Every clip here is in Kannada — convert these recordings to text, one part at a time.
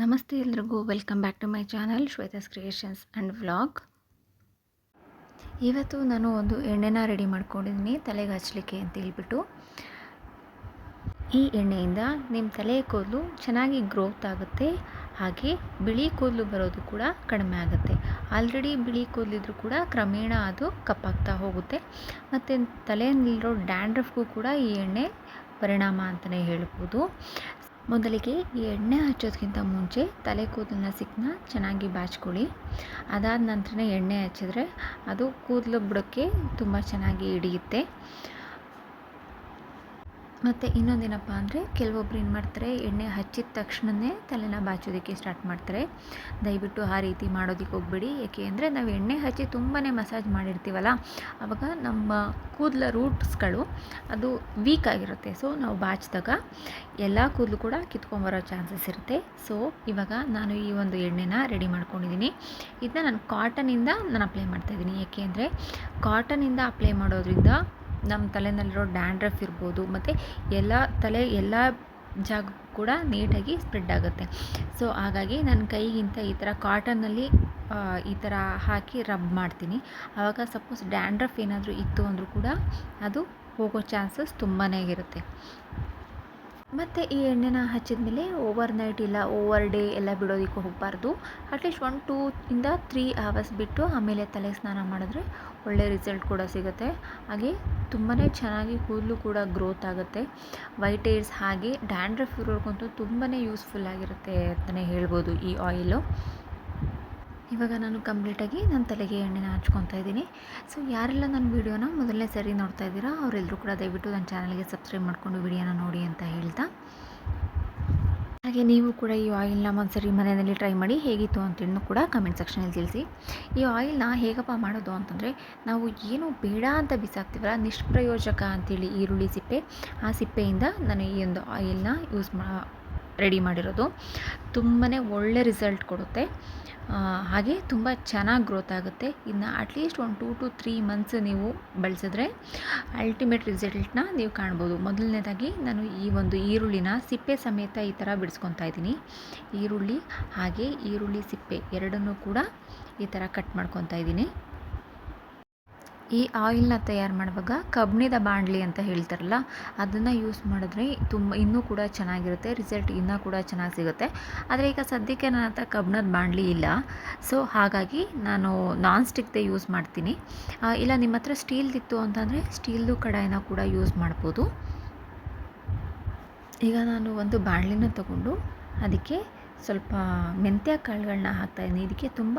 ನಮಸ್ತೆ ಎಲ್ರಿಗೂ. Welcome back to my channel Shweta's creations and vlog ಇವತ್ತು ನಾನು ಒಂದು ಎಣ್ಣೆನ ರೆಡಿ ಮಾಡ್ಕೊಂಡಿದ್ದೀನಿ, ತಲೆಗೆ ಹಚ್ಚಲಿಕ್ಕೆ ಅಂತ ಹೇಳ್ಬಿಟ್ಟು. ಈ ಎಣ್ಣೆಯಿಂದ ನಿಮ್ಮ ತಲೆಯ ಕೂದಲು ಚೆನ್ನಾಗಿ ಗ್ರೋತ್ ಆಗುತ್ತೆ, ಹಾಗೆ ಬಿಳಿ ಕೂದಲು ಬರೋದು ಕೂಡ ಕಡಿಮೆ ಆಗುತ್ತೆ. ಆಲ್ರೆಡಿ ಬಿಳಿ ಕೂದಲಿದ್ರು ಕೂಡ ಕ್ರಮೇಣ ಅದು ಕಪ್ಪಾಗ್ತಾ ಹೋಗುತ್ತೆ. ಮತ್ತು ತಲೆಯಲ್ಲಿರೋ ಡ್ಯಾಂಡ್ರಫ್ಗೂ ಕೂಡ ಈ ಎಣ್ಣೆ ಪರಿಣಾಮ ಅಂತಲೇ ಹೇಳ್ಬೋದು. ಮೊದಲಿಗೆ ಈ ಎಣ್ಣೆ ಹಚ್ಚೋದಕ್ಕಿಂತ ಮುಂಚೆ ತಲೆ ಕೂದಲನ್ನ ಸಿಕ್ಕನ್ನ ಚೆನ್ನಾಗಿ ಬಾಚ್ಕೊಳ್ಳಿ ಅದಾದ ನಂತರನೇ ಎಣ್ಣೆ ಹಚ್ಚಿದ್ರೆ ಅದು ಕೂದಲು ಬುಡಕ್ಕೆ ತುಂಬ ಚೆನ್ನಾಗಿ ಹಿಡಿಯುತ್ತೆ. ಮತ್ತು ಇನ್ನೊಂದೇನಪ್ಪ ಅಂದರೆ ಕೆಲವೊಬ್ರು ಏನು ಮಾಡ್ತಾರೆ, ಎಣ್ಣೆ ಹಚ್ಚಿದ ತಕ್ಷಣವೇ ತಲೆನ ಬಾಚೋದಕ್ಕೆ ಸ್ಟಾರ್ಟ್ ಮಾಡ್ತಾರೆ. ದಯವಿಟ್ಟು ಆ ರೀತಿ ಮಾಡೋದಕ್ಕೆ ಹೋಗ್ಬೇಡಿ. ಏಕೆ ಅಂದರೆ ನಾವು ಎಣ್ಣೆ ಹಚ್ಚಿ ತುಂಬಾ ಮಸಾಜ್ ಮಾಡಿರ್ತೀವಲ್ಲ ಆವಾಗ ನಮ್ಮ ಕೂದಲ ರೂಟ್ಸ್ಗಳು ಅದು ವೀಕ್ ಆಗಿರುತ್ತೆ. ಸೊ ನಾವು ಬಾಚಿದಾಗ ಎಲ್ಲ ಕೂದಲು ಕೂಡ ಕಿತ್ಕೊಂಬರೋ ಚಾನ್ಸಸ್ ಇರುತ್ತೆ. ಸೊ ಇವಾಗ ನಾನು ಈ ಒಂದು ಎಣ್ಣೆನ ರೆಡಿ ಮಾಡ್ಕೊಂಡಿದ್ದೀನಿ ಇದನ್ನ ನಾನು ಕಾಟನಿಂದ ನಾನು ಅಪ್ಲೈ ಮಾಡ್ತಾಯಿದ್ದೀನಿ ಏಕೆ ಅಂದರೆ ಕಾಟನಿಂದ ಅಪ್ಲೈ ಮಾಡೋದ್ರಿಂದ ನಮ್ಮ ತಲೆನಲ್ಲಿರೋ ಡ್ಯಾಂಡ್ರಫ್ ಇರ್ಬೋದು, ಮತ್ತು ಎಲ್ಲ ತಲೆ ಎಲ್ಲ ಜಾಗ ಕೂಡ ನೀಟಾಗಿ ಸ್ಪ್ರೆಡ್ ಆಗುತ್ತೆ. ಸೊ, ಹಾಗಾಗಿ ನನ್ನ ಕೈಗಿಂತ ಈ ಥರ ಕಾಟನ್ನಲ್ಲಿ ಈ ಥರ ಹಾಕಿ ರಬ್ ಮಾಡ್ತೀನಿ. ಆವಾಗ ಸಪೋಸ್ ಡ್ಯಾಂಡ್ರಫ್ ಏನಾದರೂ ಇತ್ತು ಅಂದರೂ ಕೂಡ ಅದು ಹೋಗೋ ಚಾನ್ಸಸ್ ತುಂಬಾ ಇರುತ್ತೆ. ಮತ್ತು ಈ ಎಣ್ಣೆನ ಹಚ್ಚಿದ ಮೇಲೆ ಓವರ್ ನೈಟ್ ಇಲ್ಲ ಓವರ್ ಡೇ ಎಲ್ಲ ಬಿಡೋದಕ್ಕೆ ಹೋಗಬಾರ್ದು. ಅಟ್ಲೀಸ್ಟ್ ಒನ್ ಟೂ ಇಂದ ತ್ರೀ ಅವರ್ಸ್ ಬಿಟ್ಟು ಆಮೇಲೆ ತಲೆ ಸ್ನಾನ ಮಾಡಿದ್ರೆ ಒಳ್ಳೆ ರಿಸಲ್ಟ್ ಕೂಡ ಸಿಗುತ್ತೆ. ಹಾಗೆ ತುಂಬಾ ಚೆನ್ನಾಗಿ ಕೂದಲು ಕೂಡ ಗ್ರೋತ್ ಆಗುತ್ತೆ. ವೈಟ್ ಏರ್ಸ್ ಹಾಗೆ ಡ್ಯಾಂಡ್ರಫ್ ಇರೋರ್ಗಂತೂ ತುಂಬಾ ಯೂಸ್ಫುಲ್ ಆಗಿರುತ್ತೆ ಅಂತಲೇ ಹೇಳ್ಬೋದು ಈ ಆಯಿಲು ಇವಾಗ ನಾನು ಕಂಪ್ಲೀಟಾಗಿ ನನ್ನ ತಲೆಗೆ ಎಣ್ಣೆನ ಹಚ್ಕೊತಾ ಇದ್ದೀನಿ. ಸೊ, ಯಾರೆಲ್ಲ ನನ್ನ ವೀಡಿಯೋನ ಮೊದಲನೇ ಸರಿ ನೋಡ್ತಾ ಇದ್ದೀರಾ, ಅವರೆಲ್ಲರೂ ಕೂಡ ದಯವಿಟ್ಟು ನನ್ನ ಚಾನಲ್ಗೆ ಸಬ್ಸ್ಕ್ರೈಬ್ ಮಾಡಿಕೊಂಡು ವಿಡಿಯೋನ ನೋಡಿ ಅಂತ ಹೇಳ್ತಾ. ಹಾಗೆ ನೀವು ಕೂಡ ಈ ಆಯಿಲ್ನ ಒಂದ್ಸರಿ ಮನೆಯಲ್ಲಿ ಟ್ರೈ ಮಾಡಿ ಹೇಗಿತ್ತು ಅಂತೇಳಿ ಕೂಡ ಕಮೆಂಟ್ ಸೆಕ್ಷನಲ್ಲಿ ತಿಳಿಸಿ. ಈ ಆಯಿಲ್ನ ಹೇಗಪ್ಪ ಮಾಡೋದು ಅಂತಂದರೆ, ನಾವು ಏನು ಬೇಡ ಅಂತ ಬಿಸಾಕ್ತೀವಲ್ಲ, ನಿಷ್ಪ್ರಯೋಜಕ ಅಂತೇಳಿ ಈರುಳ್ಳಿ ಸಿಪ್ಪೆ, ಆ ಸಿಪ್ಪೆಯಿಂದ ನಾನು ಈ ಒಂದು ಆಯಿಲ್ನ ಯೂಸ್ ಮಾ ರೆಡಿ ಮಾಡಿರೋದು. ತುಂಬಾ ಒಳ್ಳೆ ರಿಸಲ್ಟ್ ಕೊಡುತ್ತೆ. ಹಾಗೆ ತುಂಬ ಚೆನ್ನಾಗಿ ಗ್ರೋತ್ ಆಗುತ್ತೆ. ಇನ್ನು ಅಟ್ಲೀಸ್ಟ್ ಒಂದು ಟೂ ಟು ತ್ರೀ ಮಂತ್ಸ್ ನೀವು ಬಳಸಿದ್ರೆ ಅಲ್ಟಿಮೇಟ್ ರಿಸಲ್ಟ್ನ ನೀವು ಕಾಣ್ಬೋದು. ಮೊದಲನೇದಾಗಿ ನಾನು ಈ ಒಂದು ಈರುಳ್ಳಿನ ಸಿಪ್ಪೆ ಸಮೇತ ಈ ಥರ ಬಿಡಿಸ್ಕೊತಾ ಇದ್ದೀನಿ. ಈರುಳ್ಳಿ ಹಾಗೆ ಈರುಳ್ಳಿ, ಸಿಪ್ಪೆ ಎರಡನ್ನೂ ಕೂಡ ಈ ಥರ ಕಟ್ ಮಾಡ್ಕೊತಾ ಇದ್ದೀನಿ. ಈ ಆಯಿಲ್ನ ತಯಾರು ಮಾಡುವಾಗ ಕಬ್ಬಿಣದ ಬಾಣಲಿ ಅಂತ ಹೇಳ್ತಾರಲ್ಲ, ಅದನ್ನು ಯೂಸ್ ಮಾಡಿದ್ರೆ ತುಂಬ, ಇನ್ನೂ ಕೂಡ ಚೆನ್ನಾಗಿರುತ್ತೆ ರಿಸಲ್ಟ್ ಇನ್ನೂ ಕೂಡ ಚೆನ್ನಾಗಿ ಸಿಗುತ್ತೆ. ಆದರೆ ಈಗ ಸದ್ಯಕ್ಕೆ ನನ್ನ ಹತ್ರ ಕಬ್ಬಿಣದ ಬಾಣಲಿ ಇಲ್ಲ. ಸೊ ಹಾಗಾಗಿ ನಾನು ನಾನ್ ಸ್ಟಿಕ್ದೇ ಯೂಸ್ ಮಾಡ್ತೀನಿ. ಇಲ್ಲ, ನಿಮ್ಮ ಹತ್ರ ಸ್ಟೀಲ್ದಿತ್ತು ಅಂತಂದರೆ ಸ್ಟೀಲ್ದು ಕಡಾಯಿನ ಕೂಡ ಯೂಸ್ ಮಾಡ್ಬೋದು. ಈಗ ನಾನು ಒಂದು ಬಾಣಲಿನ ತಗೊಂಡು ಅದಕ್ಕೆ ಸ್ವಲ್ಪ ಮೆಂತ್ಯ ಕಾಳುಗಳನ್ನ ಹಾಕ್ತಾಯಿದ್ದೀನಿ ಇದಕ್ಕೆ ತುಂಬ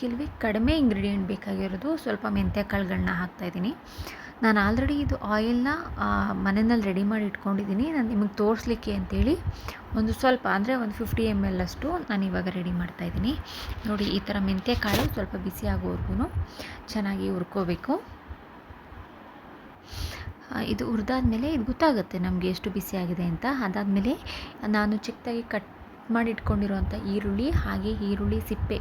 ಕೆಲವೇ ಕಡಿಮೆ ಇಂಗ್ರೀಡಿಯೆಂಟ್ ಬೇಕಾಗಿರೋದು ಸ್ವಲ್ಪ ಮೆಂತ್ಯ ಕಾಳುಗಳನ್ನ ಹಾಕ್ತಾಯಿದ್ದೀನಿ ನಾನು ಆಲ್ರೆಡಿ ಇದು ಆಯಿಲ್ನ ಮನೆಯಲ್ಲಿ ರೆಡಿ ಮಾಡಿ ಇಟ್ಕೊಂಡಿದ್ದೀನಿ. ನಾನು ನಿಮಗೆ ತೋರಿಸ್ಲಿಕ್ಕೆ ಅಂತೇಳಿ ಒಂದು ಸ್ವಲ್ಪ, ಅಂದರೆ ಒಂದು ಫಿಫ್ಟಿ ಎಂ ಎಲ್ ಅಷ್ಟು ನಾನು ಇವಾಗ ರೆಡಿ ಮಾಡ್ತಾಯಿದ್ದೀನಿ ನೋಡಿ, ಈ ಥರ ಮೆಂತ್ಯ ಕಾಳು ಸ್ವಲ್ಪ ಬಿಸಿ ಆಗೋವರೆಗೂ ಚೆನ್ನಾಗಿ ಹುರ್ಕೋಬೇಕು. ಇದು ಹುರಿದಾದ್ಮೇಲೆ ಇದು ಗೊತ್ತಾಗುತ್ತೆ ನಮಗೆ ಎಷ್ಟು ಬಿಸಿಯಾಗಿದೆ ಅಂತ. ಅದಾದಮೇಲೆ ನಾನು ಚಿಕ್ಕದಾಗಿ ಕಟ್ ಮಾಡಿಟ್ಕೊಂಡಿರುವಂಥ ಈರುಳ್ಳಿ, ಹಾಗೆ ಈರುಳ್ಳಿ ಸಿಪ್ಪೆ.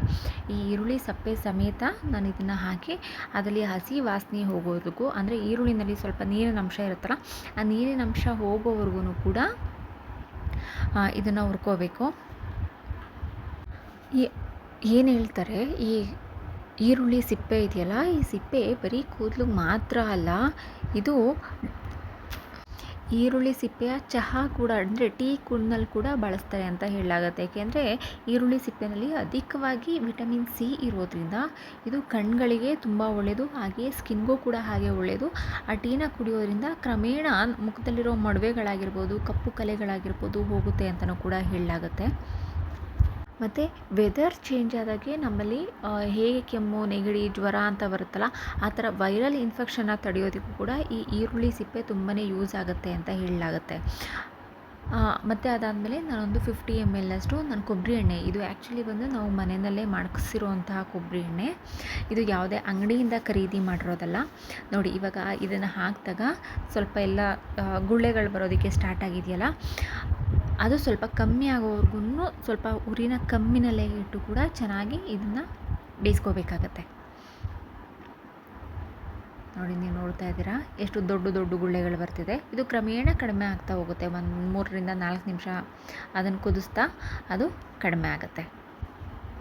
ಈ ಈರುಳ್ಳಿ ಸಪ್ಪೆ ಸಮೇತ ನಾನು ಇದನ್ನು ಹಾಕಿ ಅದರಲ್ಲಿ ಹಸಿ ವಾಸನೆ ಹೋಗೋದಕ್ಕೂ ಅಂದರೆ ಈರುಳ್ಳಿನಲ್ಲಿ ಸ್ವಲ್ಪ ನೀರಿನ ಅಂಶ ಇರುತ್ತಲ್ಲ, ಆ ನೀರಿನ ಅಂಶ ಹೋಗೋವರೆಗೂ ಕೂಡ ಇದನ್ನು ಹುರ್ಕೋಬೇಕು. ಏನು ಹೇಳ್ತಾರೆ, ಈ ಈರುಳ್ಳಿ ಸಿಪ್ಪೆ ಇದೆಯಲ್ಲ, ಈ ಸಿಪ್ಪೆ ಬರೀ ಕೂದಲು ಮಾತ್ರ ಅಲ್ಲ, ಇದು ಈರುಳ್ಳಿ ಸಿಪ್ಪೆಯ ಚಹಾ ಕೂಡ, ಅಂದರೆ ಟೀ ಕುಡ್ನಲ್ಲಿ ಕೂಡ ಬಳಸ್ತಾರೆ ಅಂತ ಹೇಳಲಾಗುತ್ತೆ. ಏಕೆಂದರೆ ಈರುಳ್ಳಿ ಸಿಪ್ಪೆನಲ್ಲಿ ಅಧಿಕವಾಗಿ ವಿಟಮಿನ್ ಸಿ ಇರೋದ್ರಿಂದ ಇದು ಕಣ್ಗಳಿಗೆ ತುಂಬ ಒಳ್ಳೆಯದು ಹಾಗೆ ಸ್ಕಿನ್ಗೂ ಕೂಡ ಹಾಗೆ ಒಳ್ಳೆಯದು ಆ ಟೀನ ಕುಡಿಯೋದ್ರಿಂದ ಕ್ರಮೇಣ ಮುಖದಲ್ಲಿರೋ ಮೊಡವೆಗಳಾಗಿರ್ಬೋದು, ಕಪ್ಪು ಕಲೆಗಳಾಗಿರ್ಬೋದು ಹೋಗುತ್ತೆ ಅಂತಲೂ ಕೂಡ ಹೇಳಲಾಗುತ್ತೆ. ಮತ್ತು ವೆದರ್ ಚೇಂಜ್ ಆದಾಗೆ ನಮ್ಮಲ್ಲಿ ಹೇಗೆ ಕೆಮ್ಮು, ನೆಗಡಿ, ಜ್ವರ ಅಂತ ಬರುತ್ತಲ್ಲ, ಆ ಥರ ವೈರಲ್ ಇನ್ಫೆಕ್ಷನ್ನ ತಡೆಯೋದಕ್ಕೂ ಕೂಡ ಈ ಈರುಳ್ಳಿ ಸಿಪ್ಪೆ ತುಂಬಾ ಯೂಸ್ ಆಗುತ್ತೆ ಅಂತ ಹೇಳಲಾಗುತ್ತೆ. ಮತ್ತು ಅದಾದಮೇಲೆ ನಾನೊಂದು ಫಿಫ್ಟಿ ಎಂ ಎಲ್ ಅಷ್ಟು ನಾನು ಕೊಬ್ಬರಿ ಎಣ್ಣೆ, ಇದು ಆ್ಯಕ್ಚುಲಿ ಬಂದು ನಾವು ಮನೆಯಲ್ಲೇ ಮಾಡ್ಸಿರುವಂತಹ ಕೊಬ್ಬರಿ ಎಣ್ಣೆ. ಇದು ಯಾವುದೇ ಅಂಗಡಿಯಿಂದ ಖರೀದಿ ಮಾಡಿರೋದಲ್ಲ. ನೋಡಿ, ಇವಾಗ ಇದನ್ನು ಹಾಕಿದಾಗ ಸ್ವಲ್ಪ ಎಲ್ಲ ಗುಳ್ಳೆಗಳು ಬರೋದಕ್ಕೆ ಸ್ಟಾರ್ಟ್ ಆಗಿದೆಯಲ್ಲ. ಅದು ಸ್ವಲ್ಪ ಕಮ್ಮಿ ಆಗೋವರೆಗೂ ಸ್ವಲ್ಪ ಉರಿನ ಕಮ್ಮಿನಲ್ಲೇ ಇಟ್ಟು ಕೂಡ ಚೆನ್ನಾಗಿ ಇದನ್ನು ಬೇಯಿಸ್ಕೋಬೇಕಾಗತ್ತೆ. ನೋಡಿ, ನೀವು ನೋಡ್ತಾ ಇದ್ದೀರಾ, ಎಷ್ಟು ದೊಡ್ಡ ದೊಡ್ಡ ಗುಳ್ಳೆಗಳು ಬರ್ತಿದೆ. ಇದು ಕ್ರಮೇಣ ಕಡಿಮೆ ಆಗ್ತಾ ಹೋಗುತ್ತೆ. ಒಂದು ಮೂರರಿಂದ ನಾಲ್ಕು ನಿಮಿಷ ಅದನ್ನು ಕುದಿಸ್ತಾ ಅದು ಕಡಿಮೆ ಆಗುತ್ತೆ.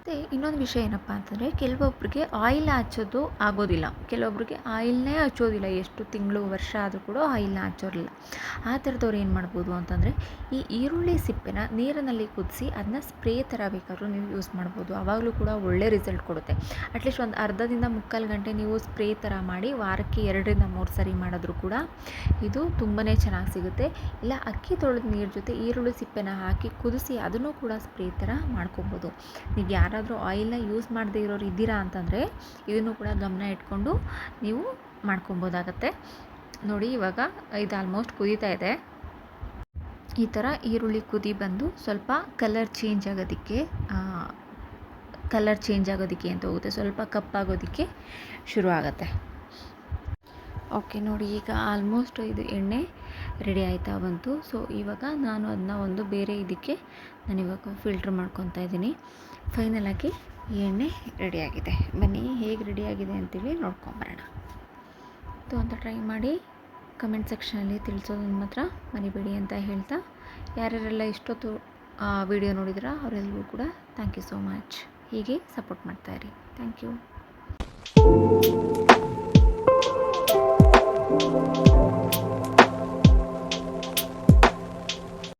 ಮತ್ತು ಇನ್ನೊಂದು ವಿಷಯ ಏನಪ್ಪ ಅಂತಂದರೆ ಕೆಲವೊಬ್ರಿಗೆ ಆಯಿಲ್ ಹಚ್ಚೋದು ಆಗೋದಿಲ್ಲ. ಕೆಲವೊಬ್ರಿಗೆ ಆಯಿಲ್ನೇ ಹಚ್ಚೋದಿಲ್ಲ. ಎಷ್ಟು ತಿಂಗಳು, ವರ್ಷ ಆದರೂ ಕೂಡ ಆಯಿಲ್ನ ಹಚ್ಚೋರಿಲ್ಲ. ಆ ಥರದವ್ರು ಏನು ಮಾಡ್ಬೋದು ಅಂತಂದರೆ ಈ ಈರುಳ್ಳಿ ಸಿಪ್ಪೆನ ನೀರಿನಲ್ಲಿ ಕುದಿಸಿ ಅದನ್ನ ಸ್ಪ್ರೇ ಥರ ಬೇಕಾದ್ರೂ ನೀವು ಯೂಸ್ ಮಾಡ್ಬೋದು. ಆವಾಗಲೂ ಕೂಡ ಒಳ್ಳೆ ರಿಸಲ್ಟ್ ಕೊಡುತ್ತೆ. ಅಟ್ಲೀಸ್ಟ್ ಒಂದು ಅರ್ಧದಿಂದ ಮುಕ್ಕಾಲು ಗಂಟೆ ನೀವು ಸ್ಪ್ರೇ ಥರ ಮಾಡಿ ವಾರಕ್ಕೆ ಎರಡರಿಂದ ಮೂರು ಸರಿ ಮಾಡಿದ್ರೂ ಕೂಡ ಇದು ತುಂಬಾ ಚೆನ್ನಾಗಿ ಸಿಗುತ್ತೆ. ಇಲ್ಲ, ಅಕ್ಕಿ ತೊಳೆದ ನೀರು ಜೊತೆ ಈರುಳ್ಳಿ ಸಿಪ್ಪೆನ ಹಾಕಿ ಕುದಿಸಿ ಅದನ್ನು ಕೂಡ ಸ್ಪ್ರೇ ಥರ ಮಾಡ್ಕೊಬೋದು. ನೀವು ಯಾರಾದರೂ ಆಯಿಲ್ನ ಯೂಸ್ ಮಾಡದೇ ಇರೋರು ಇದ್ದೀರಾ ಅಂತಂದರೆ ಇದನ್ನು ಕೂಡ ಗಮನ ಇಟ್ಕೊಂಡು ನೀವು ಮಾಡ್ಕೊಬೋದಾಗತ್ತೆ. ನೋಡಿ ಇವಾಗ ಇದು ಆಲ್ಮೋಸ್ಟ್ ಕುದೀತಾ ಇದೆ. ಈ ಥರ ಈರುಳ್ಳಿ ಕುದಿ ಬಂದು ಸ್ವಲ್ಪ ಕಲರ್ ಚೇಂಜ್ ಆಗೋದಕ್ಕೆ ಕಲರ್ ಚೇಂಜ್ ಆಗೋದಕ್ಕೆ ಅಂತ ಹೋಗುತ್ತೆ. ಸ್ವಲ್ಪ ಕಪ್ಪಾಗೋದಕ್ಕೆ ಶುರು ಆಗುತ್ತೆ ಓಕೆ, ನೋಡಿ, ಈಗ ಆಲ್ಮೋಸ್ಟ್ ಇದು ಎಣ್ಣೆ ರೆಡಿ ಆಯ್ತಾ ಬಂತು. ಸೊ ಇವಾಗ ನಾನು ಅದನ್ನ ಒಂದು ಬೇರೆ ಇದಕ್ಕೆ ನಾನು ಇವಾಗ ಫಿಲ್ಟ್ರ್ ಮಾಡ್ಕೊತಾ ಇದ್ದೀನಿ. ಫೈನಲಾಗಿ ಈ ಎಣ್ಣೆ ರೆಡಿಯಾಗಿದೆ ಬನ್ನಿ, ಹೇಗೆ ರೆಡಿಯಾಗಿದೆ ಅಂತೇಳಿ ನೋಡ್ಕೊಂಬರೋಣ ಇದು ಅಂತ ಟ್ರೈ ಮಾಡಿ ಕಮೆಂಟ್ ಸೆಕ್ಷನಲ್ಲಿ ತಿಳಿಸೋದನ್ನು ಮಾತ್ರ ಮರಿಬೇಡಿ ಅಂತ ಹೇಳ್ತಾ, ಯಾರ್ಯಾರೆಲ್ಲ ಇಷ್ಟೊತ್ತು ವಿಡಿಯೋ ನೋಡಿದ್ರ ಅವರೆಲ್ಲರಿಗೂ ಕೂಡ ಥ್ಯಾಂಕ್ ಯು ಸೋ ಮಚ್ ಹೀಗೆ ಸಪೋರ್ಟ್ ಮಾಡ್ತಾಯಿರಿ ಥ್ಯಾಂಕ್ ಯು thank you